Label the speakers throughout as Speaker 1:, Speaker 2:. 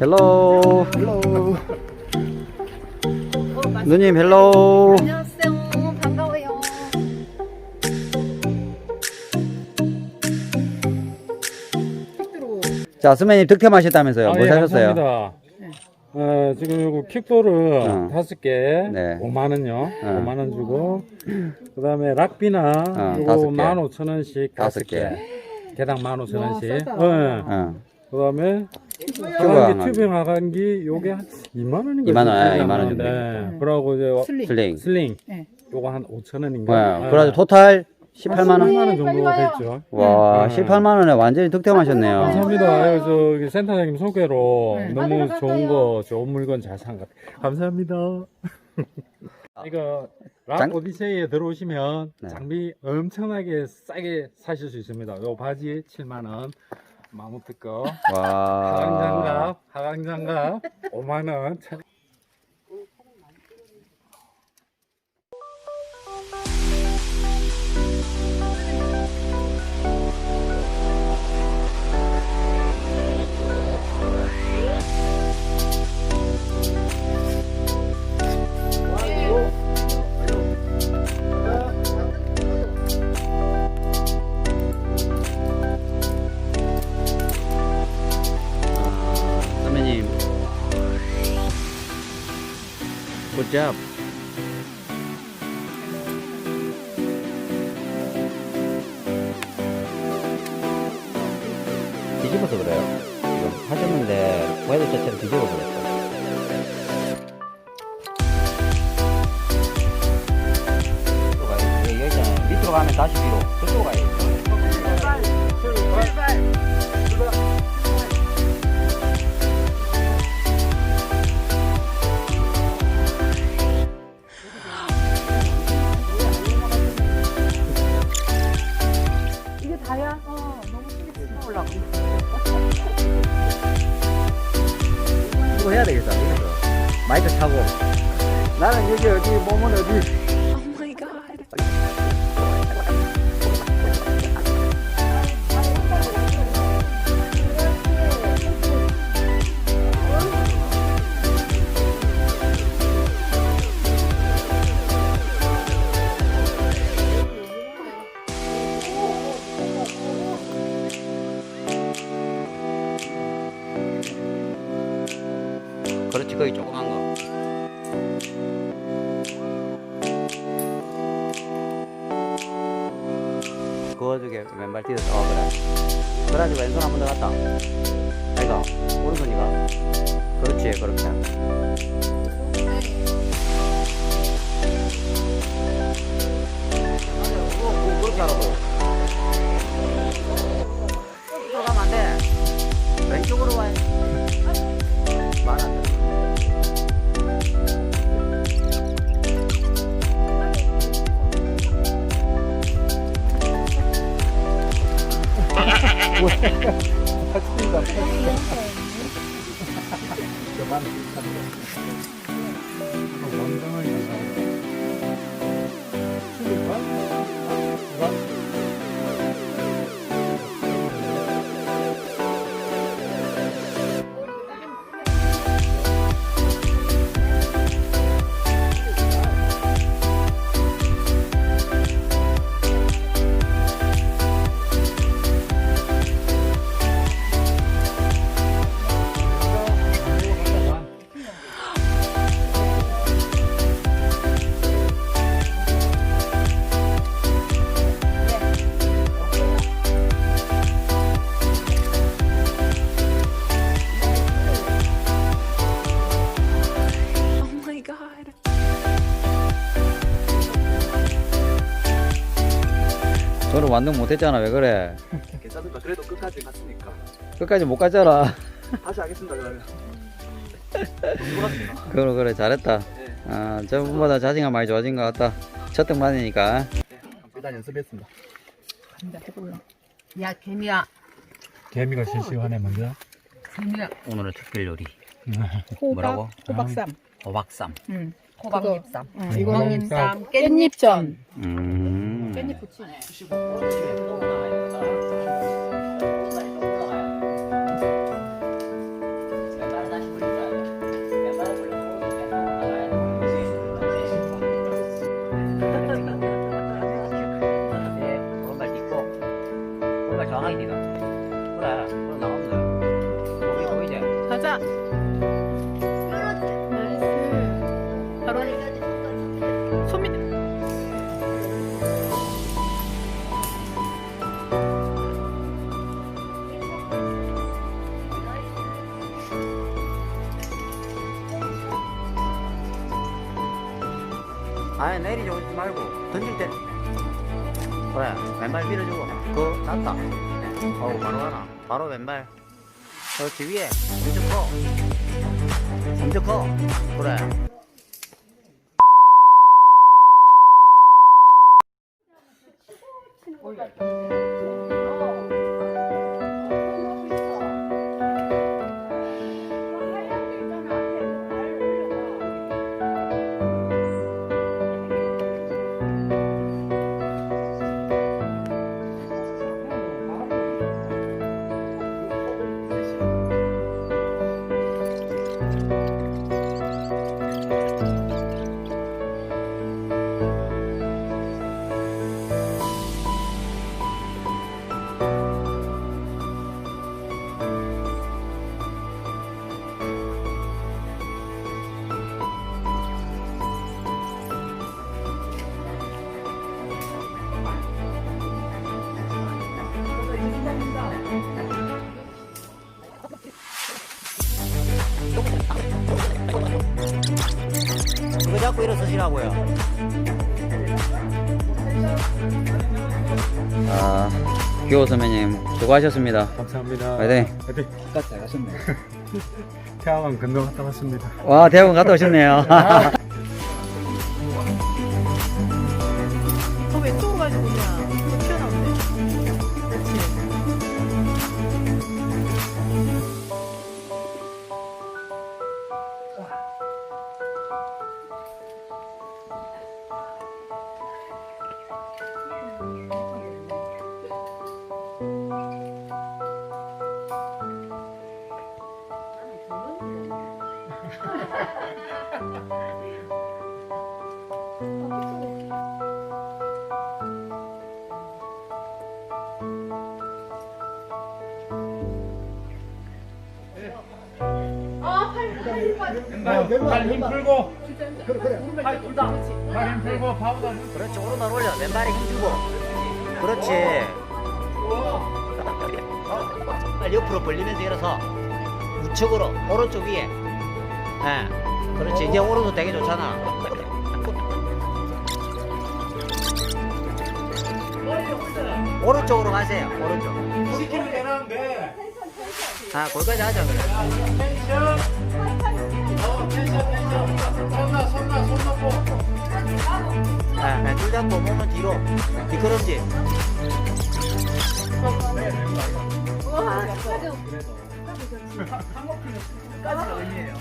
Speaker 1: 헬로. 누님 헬로.
Speaker 2: 안녕하세요. 반가워요.
Speaker 1: 자, 스매님 득템하셨다면서요. 뭐
Speaker 3: 예,
Speaker 1: 사셨어요?
Speaker 3: 감사합니다. 어, 지금 요거 킥도를
Speaker 1: 어.
Speaker 3: 다섯 개,
Speaker 1: 네.
Speaker 3: 5만 원요.
Speaker 1: 어.
Speaker 3: 5만 원 주고, 그다음에 락비나
Speaker 1: 어,
Speaker 3: 요거
Speaker 1: 다섯 개.
Speaker 3: 15,000원씩
Speaker 1: 다섯
Speaker 3: 다섯 개. 개당 15,000원씩.
Speaker 2: 싸다.
Speaker 3: 어.
Speaker 1: 어.
Speaker 3: 그다음에
Speaker 1: 튜브
Speaker 3: 하강기
Speaker 1: 하강기.
Speaker 3: 튜빙 하강기 요게 한 2만 원인가?
Speaker 1: 2만 원, 예, 2만 원 정도.
Speaker 3: 네. 그러고 이제
Speaker 2: 슬링.
Speaker 1: 슬링.
Speaker 3: 슬링
Speaker 2: 네.
Speaker 3: 요거 한 5천 원인가?
Speaker 1: 네. 그래가지고 토탈 18만 원.
Speaker 3: 18만 원 정도 됐죠.
Speaker 1: 와,
Speaker 3: 네.
Speaker 1: 18만 원에 완전히 득템하셨네요.
Speaker 3: 감사합니다. 아유, 저기 센터장님 소개로
Speaker 2: 네.
Speaker 3: 너무
Speaker 2: 가져가세요.
Speaker 3: 좋은 거, 좋은 물건 잘 산 것 같아요. 감사합니다. 이거 락
Speaker 1: 장-
Speaker 3: 오디세이에 들어오시면
Speaker 1: 네.
Speaker 3: 장비 엄청나게 싸게 사실 수 있습니다. 요 바지 7만 원, 마무트 거,
Speaker 1: 와.
Speaker 3: 하강장갑, 하강장갑 5만 원.
Speaker 1: 뒤집어서 그래요. 지금 하셨는데 와이드 자체를 뒤집어 버렸어. 밑으로 가면 다시 위로. 저쪽으로 가야 돼.
Speaker 2: 이게 다야? 어, 너무 크게 올라가.
Speaker 1: 이거 해야 되겠다. 여기서 마이크 차고. 나는 여기 어디 몸은 어디. 그렇지 거기 조그만 거. 그거 저게 왼발 뛰어서 어 그래. 그래가지고 왼손 한 번 더 갔다. 아이가 오른손이가. 그렇지. 그렇게 너는 완동 못했잖아 왜 그래
Speaker 4: 괜찮습니다. 그래도 끝까지 갔으니까.
Speaker 1: 끝까지 못 갔잖아
Speaker 4: 다시 하겠습니다, 그러면.
Speaker 1: 그래 그래 잘했다
Speaker 4: 네.
Speaker 1: 아 저번보다 자신감 많이 좋아진 것 같다 첫 등반이니까
Speaker 4: 일단 연습했습니다.
Speaker 2: 간다, 해볼라. 야, 개미야.
Speaker 3: 개미가 실시간에 먼저.
Speaker 2: 개미야.
Speaker 1: 오늘의 특별 요리
Speaker 2: 호박,
Speaker 1: 뭐라고?
Speaker 2: 호박쌈.
Speaker 1: 호박쌈
Speaker 2: 응.
Speaker 5: 호박잎쌈.
Speaker 2: 응, 이거는
Speaker 5: 호박잎쌈,
Speaker 2: 깻잎전.
Speaker 1: 음
Speaker 2: 깻잎 부치.
Speaker 1: 내리지 오지 말고 던질 때. 그래 왼발 밀어주고. 그거 낫다 어우 바로 가나. 바로 왼발. 그렇지 위에 엄청 커 엄청 커 그래 잡고 일어서시라고요 아 기호 선배님 수고하셨습니다
Speaker 3: 감사합니다.
Speaker 1: 화이팅.
Speaker 3: 화이팅.
Speaker 4: 끝까지 잘 가셨네.
Speaker 3: 태화강 건너 갔다 왔습니다.
Speaker 1: 와 대학원 갔다 오셨네요
Speaker 3: 팔힘 풀고. 그래 그래. 팔힘 풀고 파우더.
Speaker 1: 그렇지 오른발 올려. 왼발에 힘 주고. 그렇지. 빨리 옆으로 벌리면서 일어서 우측으로 오른쪽 위에. 예. 그렇지. 이제 오른손 되게 좋잖아. 오른쪽으로 가세요. 오른쪽.
Speaker 3: 시키면 되는데.
Speaker 1: 아 거기까지 하자 그래.
Speaker 3: 텐션. 어 텐션 텐션. 손나 손나 손 놓고.
Speaker 1: 줄 잡고 몸은 뒤로 미끄럼지
Speaker 4: 끝까지가 의미예요.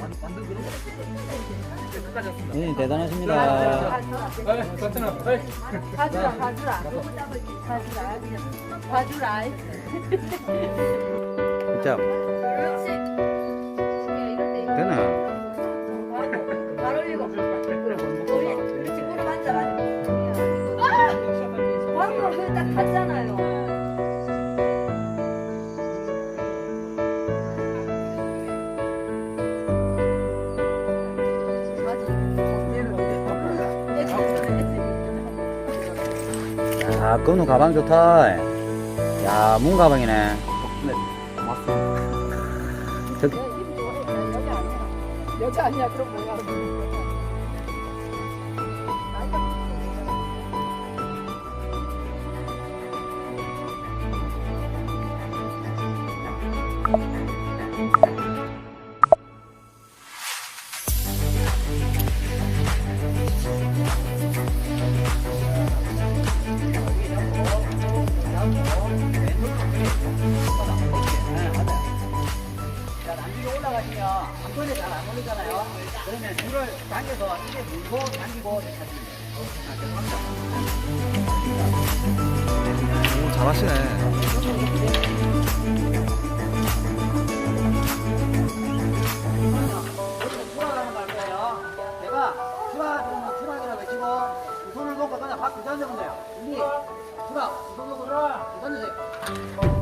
Speaker 4: 완- 완전 그런 거 같아요. 끝까지 왔습니다.
Speaker 1: 네 대단하십니다
Speaker 3: 에이, 괜찮아. 에이.
Speaker 5: 봐주라, 봐주라. 봐주라. 봐주라.
Speaker 1: 야 건우 가방 좋다. 야 문 가방이네.
Speaker 4: 네, 고맙습니다.
Speaker 1: 저기
Speaker 5: 여자 아니야. 그럼 뭐야
Speaker 4: 잘하시네.
Speaker 1: 걸 거예요. 제가 수락 그러면 수락이라고 외치고 두 손을 놓고 그냥 밖에 던져보면 돼요. 준비. 수락. 두손 놓고 수락. 던지세요.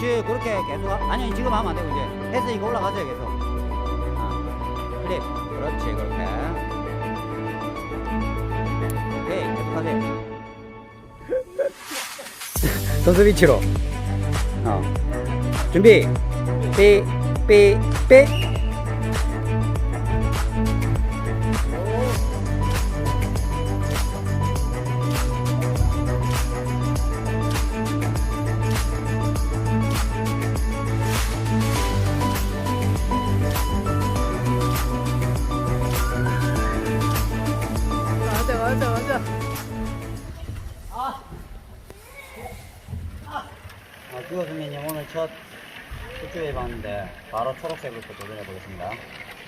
Speaker 1: 그렇지, 그렇게 계속. 하- 아니, 지금 하면 안 되고, 이제. 했으니까 올라가세요, 계속. 어, 클립. 그렇지, 그렇게. 네, 오케이, 계속 하세요. 선수 위치로. 어. 준비. 삐, 삐, 삐.
Speaker 2: 맞아 맞아. 아,
Speaker 1: 그거 선배님 오늘 첫 출주 해봤는데 바로 초록색부터 도전해 보겠습니다.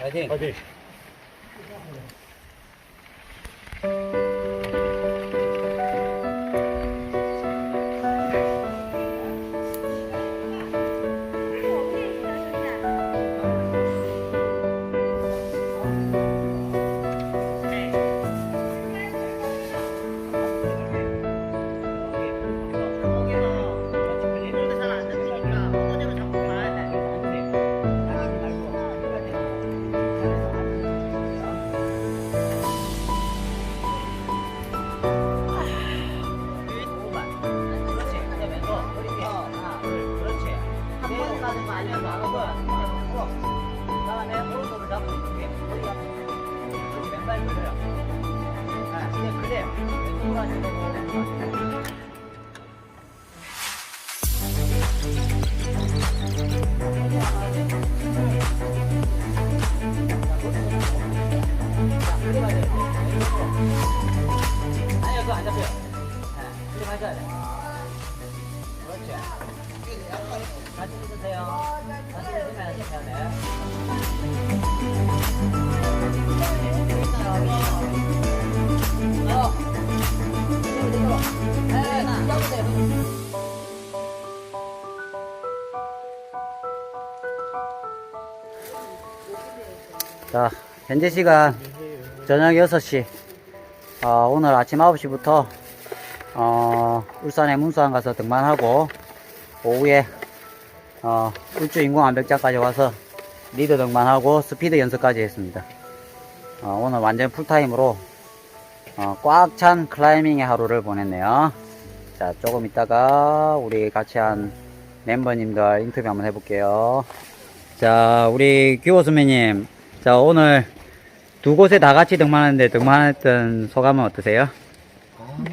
Speaker 1: 파이팅! 그 왼 자, 현재 시간 저녁 6시. 어, 오늘 아침 9시부터 어, 울산의 문수항 가서 등반하고 오후에 어, 울주 인공암벽장까지 와서 리드 등반하고 스피드 연습까지 했습니다. 어, 오늘 완전 풀타임으로 어, 꽉 찬 클라이밍의 하루를 보냈네요. 자, 조금 있다가 우리 같이 한 멤버님들 인터뷰 한번 해볼게요. 자, 우리 규호 선배님. 자, 오늘 두 곳에 다 같이 등반하는데 등반했던 소감은 어떠세요?
Speaker 3: 아, 오늘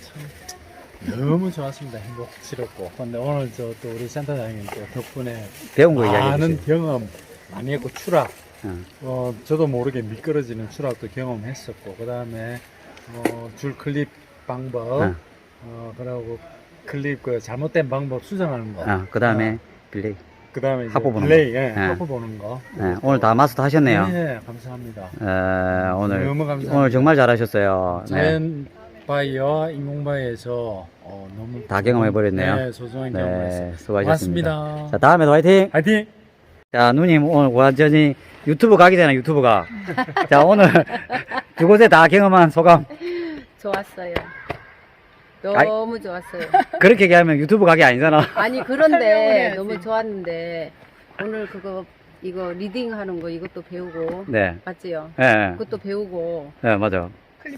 Speaker 3: 참 너무 좋았습니다. 행복스럽고. 근데 오늘 저 또 우리 센터장님 또 덕분에
Speaker 1: 배운 거 이야기해
Speaker 3: 많은
Speaker 1: 주세요.
Speaker 3: 경험 많이 했고 추락.
Speaker 1: 응.
Speaker 3: 어, 저도 모르게 미끄러지는 추락도 경험했었고 그 다음에 어, 줄 클립 방법,
Speaker 1: 응.
Speaker 3: 어, 그리고 클립 그 잘못된 방법 수정하는 거.
Speaker 1: 어, 그 다음에 빌리.
Speaker 3: 그 다음에
Speaker 1: 하프 보는
Speaker 3: 플레이, 예,
Speaker 1: 네.
Speaker 3: 하프 보는 거.
Speaker 1: 네, 오늘 다 마스터 하셨네요.
Speaker 3: 네, 감사합니다.
Speaker 1: 어, 오늘
Speaker 3: 너무 감사합니다.
Speaker 1: 오늘 정말 잘하셨어요. 네.
Speaker 3: 자연 바이어, 인공 바이어에서 어, 너무
Speaker 1: 다 경험해 버렸네요.
Speaker 3: 네, 소중한.
Speaker 1: 네, 수고하셨습니다.
Speaker 3: 고맙습니다.
Speaker 1: 자, 다음에도 화이팅!
Speaker 3: 화이팅!
Speaker 1: 자, 누님 오늘 완전히 유튜브 가기 전에 유튜브가. 자, 오늘 두 곳에 다 경험한 소감.
Speaker 2: 좋았어요.
Speaker 1: 아이.
Speaker 2: 너무 좋았어요.
Speaker 1: 그렇게 얘기하면 유튜브 가기 아니잖아.
Speaker 2: 아니 그런데 너무 좋았는데 오늘 그거 이거 리딩 하는 거 이것도 배우고
Speaker 1: 네.
Speaker 2: 맞지요?
Speaker 1: 예, 네.
Speaker 2: 그것도 배우고
Speaker 1: 네, 맞아.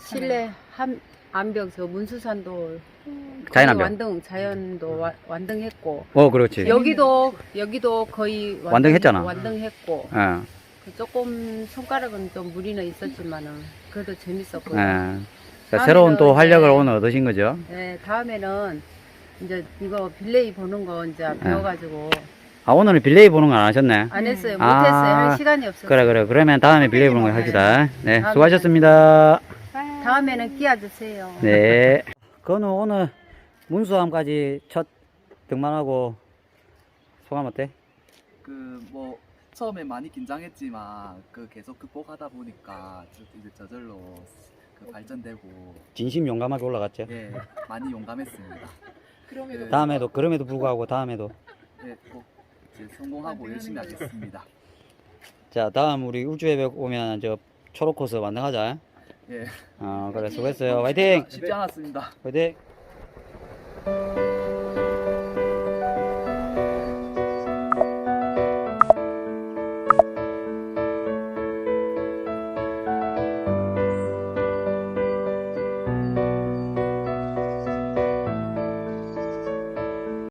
Speaker 2: 실내 함 암벽 저 문수산도
Speaker 1: 자연
Speaker 2: 거의
Speaker 1: 암벽.
Speaker 2: 완등 자연도 와- 완등했고
Speaker 1: 어, 그렇지.
Speaker 2: 여기도 여기도 거의 완등-
Speaker 1: 완등했잖아.
Speaker 2: 완등했고
Speaker 1: 예,
Speaker 2: 그 조금 손가락은 좀 무리는 있었지만은 그래도 재밌었고요.
Speaker 1: 예. 자, 새로운 또 활력을 오늘 얻으신 거죠?
Speaker 2: 네, 다음에는 이제 이거 빌레이 보는 거 이제 배워가지고
Speaker 1: 아, 오늘은 빌레이 보는 거 안 하셨네.
Speaker 2: 안 했어요. 못
Speaker 1: 아,
Speaker 2: 했어요. 할 시간이 없어서.
Speaker 1: 그래, 그래. 그러면 다음에 빌레이 보는 거 합시다. 네,
Speaker 2: 다음에.
Speaker 1: 수고하셨습니다.
Speaker 2: 다음에는 끼워주세요.
Speaker 1: 네. 건우 오늘 문수함까지 첫 등반하고 소감 어때?
Speaker 4: 그 뭐 처음에 많이 긴장했지만 그 계속 극복하다 보니까 저- 이제 저절로 그 발전되고
Speaker 1: 진심 용감하게 올라갔죠?
Speaker 4: 예 많이 용감했습니다. 그,
Speaker 1: 다음에도, 그럼에도 불구하고 다음에도.
Speaker 4: 예, 꼭 이제 성공하고 열심히 하겠습니다.
Speaker 1: 자, 다음 우리 울주해벽 오면 저 초록 코스 완등하자.
Speaker 4: 예
Speaker 1: 어, 그래, 수고했어요. 화이팅!
Speaker 4: 쉽지 않았습니다.
Speaker 1: 화이팅!